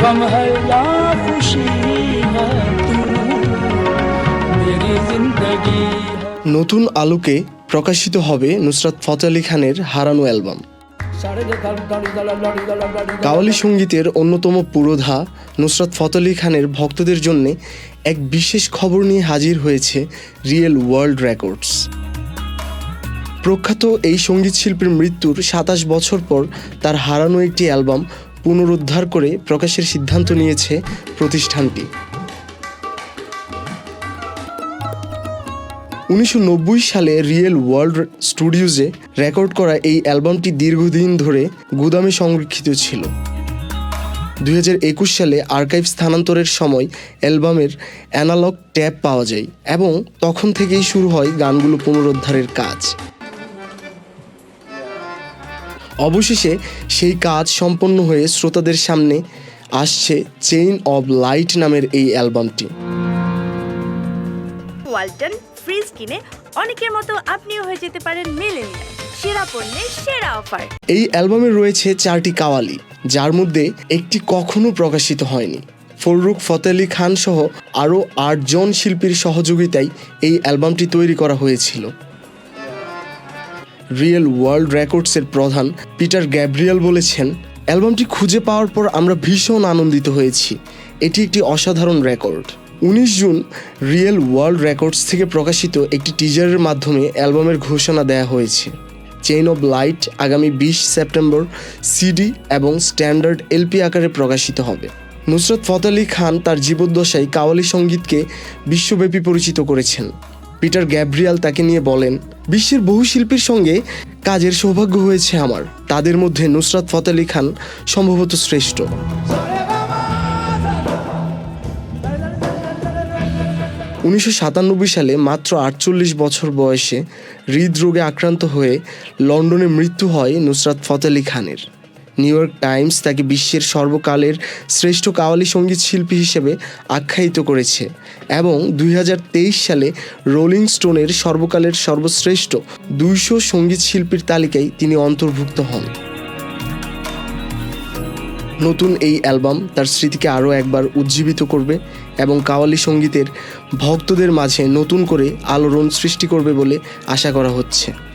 गम है या खुशी है तू मेरी जिंदगी है নতুন আলোকে প্রকাশিত হবে নুসরাত ফতে আলী খানের হারানো অ্যালবাম साढ़े दल दल दल दल दल दल কাওয়ালি সঙ্গীতের অন্যতম পুরোধা নুসরাত ফতে আলী খানের ভক্তদের জন্য এক বিশেষ খবর নিয়ে হাজির হয়েছে রিয়েল ওয়ার্ল্ড রেকর্ডস প্রখ্যাত এই সঙ্গীত শিল্পীর মৃত্যুর সাতাশ বছর পর তার হারানো একটি অ্যালবাম পুনরুদ্ধার করে প্রকাশের সিদ্ধান্ত নিয়েছে প্রতিষ্ঠানটি। উনিশশো নব্বই সালে রিয়েল ওয়ার্ল্ড স্টুডিওজে রেকর্ড করা এই অ্যালবামটি দীর্ঘদিন ধরে গুদামে সংরক্ষিত ছিল। দু হাজার একুশ সালে আর্কাইভ স্থানান্তরের সময় অ্যালবামের অ্যানালগ ট্যাপ পাওয়া যায় এবং তখন থেকেই শুরু হয় গানগুলো পুনরুদ্ধারের কাজ। অবশেষে সেই কাজ সম্পন্ন হয়ে শ্রোতাদের সামনে আসছে চেইন অব লাইট নামের এই অ্যালবামটি। ওয়ালটন ফ্রিজ কিনে অনেকের মতো আপনিও হয়ে যেতে পারেন মিলেনিয়াল। সেরা পণ্যের সেরা অফার। এই অ্যালবামে রয়েছে চারটি কাওয়ালি যার মধ্যে একটি কখনো প্রকাশিত হয়নি। ফররুখ ফতে আলী খান সহ আরও আটজন শিল্পীর সহযোগিতায় এই অ্যালবামটি তৈরি করা হয়েছিল। রিয়েল ওয়ার্ল্ড রেকর্ডসের প্রধান পিটার গ্যাব্রিয়াল বলেছেন, অ্যালবামটি খুঁজে পাওয়ার পর আমরা ভীষণ আনন্দিত হয়েছি। এটি একটি অসাধারণ রেকর্ড। উনিশ জুন রিয়েল ওয়ার্ল্ড রেকর্ডস থেকে প্রকাশিত একটি টিজারের মাধ্যমে অ্যালবামের ঘোষণা দেয়া হয়েছে। চেইন অব লাইট আগামী বিশ সেপ্টেম্বর সিডি এবং স্ট্যান্ডার্ড এলপি আকারে প্রকাশিত হবে। নুসরত ফত আলী খান তার জীবদ্দশায় কাওয়ালি সঙ্গীতকে বিশ্বব্যাপী পরিচিত করেছেন। পিটার গ্যাব্রিয়াল তাকে নিয়ে বলেন, বিশ্বের বহু শিল্পীর সঙ্গে কাজের সৌভাগ্য হয়েছে আমার। তাদের মধ্যে নুসরাত ফতে আলী খান সম্ভবত শ্রেষ্ঠ। উনিশশো সাতানব্বই সালে মাত্র আটচল্লিশ বছর বয়সে হৃদরোগে আক্রান্ত হয়ে লন্ডনে মৃত্যু হয় নুসরাত ফতে আলী খানের। নিউ ইয়র্ক টাইমস তাকে বিশ্বের সর্বকালের শ্রেষ্ঠ কাওয়ালি সংগীত শিল্পী হিসেবে আখ্যায়িত করেছে এবং দুই হাজার তেইশ সালে রোলিং স্টোনের সর্বকালের সর্বশ্রেষ্ঠ দুইশো সংগীত শিল্পীর তালিকায় তিনি অন্তর্ভুক্ত হন। নতুন এই অ্যালবাম তার স্মৃতিকে আরও একবার উজ্জীবিত করবে এবং কাওয়ালি সঙ্গীতের ভক্তদের মাঝে নতুন করে আলোড়ন সৃষ্টি করবে বলে আশা করা হচ্ছে।